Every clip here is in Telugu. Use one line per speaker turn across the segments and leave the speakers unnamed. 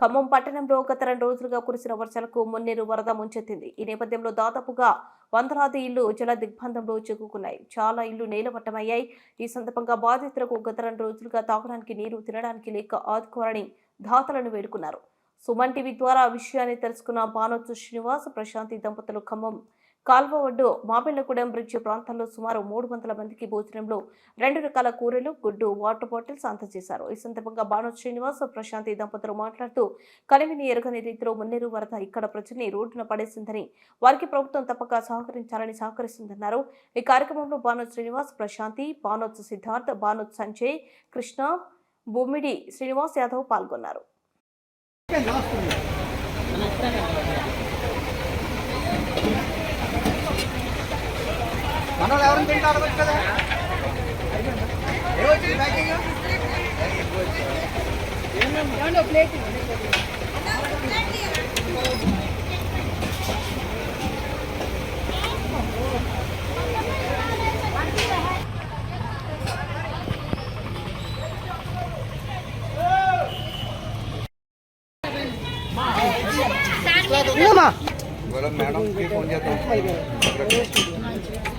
ఖమ్మం పట్టణంలో గత రెండు రోజులుగా కురిసిన వర్షాలకు మున్నేరు వరద ముంచెత్తింది. ఈ నేపథ్యంలో దాదాపుగా వందలాది ఇళ్ళు జల దిగ్బంధంలో చిక్కుకున్నాయి. చాలా ఇళ్ళు నేలమట్టమయ్యాయి. ఈ సందర్భంగా బాధితులకు గత రెండు రోజులుగా తాగడానికి నీరు తినడానికి లేక ఆదుకోవాలని దాతలను వేడుకున్నారు. సుమన్ టీవీ ద్వారా విషయాన్ని తెలుసుకున్న బానొచ్చు శ్రీనివాస్ ప్రశాంతి దంపతులు ఖమ్మం కాల్వ ఒడ్డు మాపిళ్ళగూడెం బ్రిడ్జ్ ప్రాంతాల్లో సుమారు మూడు వందల మందికి భోజనంలో రెండు రకాల కూరలు గుడ్డు వాటర్ బాటిల్స్ అందజేశారు. ఈ సందర్భంగా బాను శ్రీనివాస్ ప్రశాంతి దంపతులు మాట్లాడుతూ కలివిని ఎరగని రీతిలో మున్నేరు వరద ఇక్కడ ప్రజల్ని రోడ్డున పడేసిందని వారికి ప్రభుత్వం తప్పక సహకరించాలని సహకరిస్తుందన్నారు. ఈ కార్యక్రమంలో బానోత్ శ్రీనివాస్ ప్రశాంతి బానోత్ సిద్ధార్థ్ బానోత్ సంజయ్ కృష్ణ బొమ్మిడి శ్రీనివాస్ యాదవ్ పాల్గొన్నారు.
మన వాళ్ళు ఎవరిని తింటే అడగచ్చు కదా ఏమొచ్చింది ప్యాకింగ్ ఇవాళ మేడంకి ఫోన్ చేద్దాం ఆ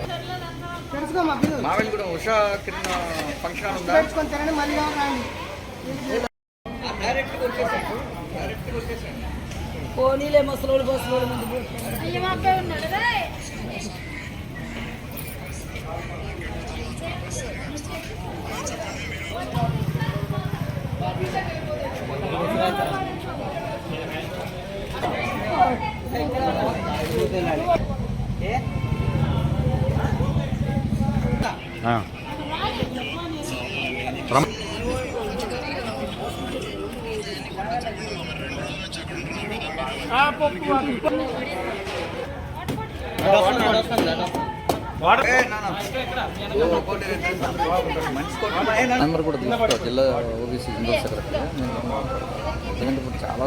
కూడా ఉషా కింద ఫంక్షన్ ఉందా? డైరెక్ట్గా వచ్చేసాడు డైరెక్ట్గా వచ్చేసాడు
పోనీలే ముసలోడు బస్సులోడు ముందు
ఆ. రమ్
నెంబర్ కూడా తీసుకో జిల్లా ఓబీసీ జిల్లా సెక్రటరీ ఎందుకంటే ఇప్పుడు చాలా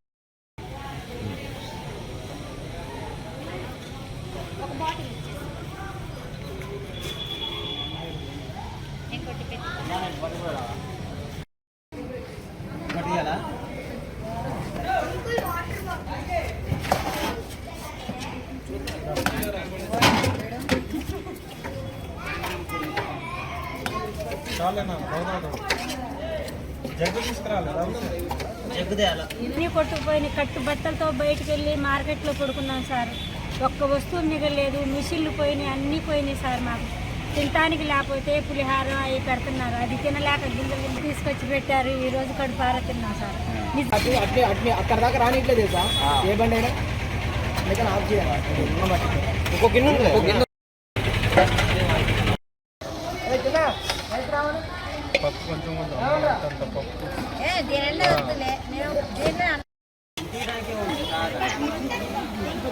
ఇన్ని కొట్టుకుపోయిన కట్టు బట్టలతో బయటకు వెళ్ళి మార్కెట్లో పడుకున్నాం సార్. ఒక్క వస్తువు మిగలేదు మిషన్లు పోయినాయి అన్నీ పోయినాయి సార్ మాకు. తినటానికి లేకపోతే పులిహారం అవి పెడుతున్నారు. అది తినలేక గింజలు తీసుకొచ్చి పెట్టారు. ఈ రోజు కడుపార తిన్నాం సార్.
అక్కడ దాకా రానిట్లేదు తెలుసా? ఏ బండి అయినా? అందుకని ఆఫ్ చేయాలి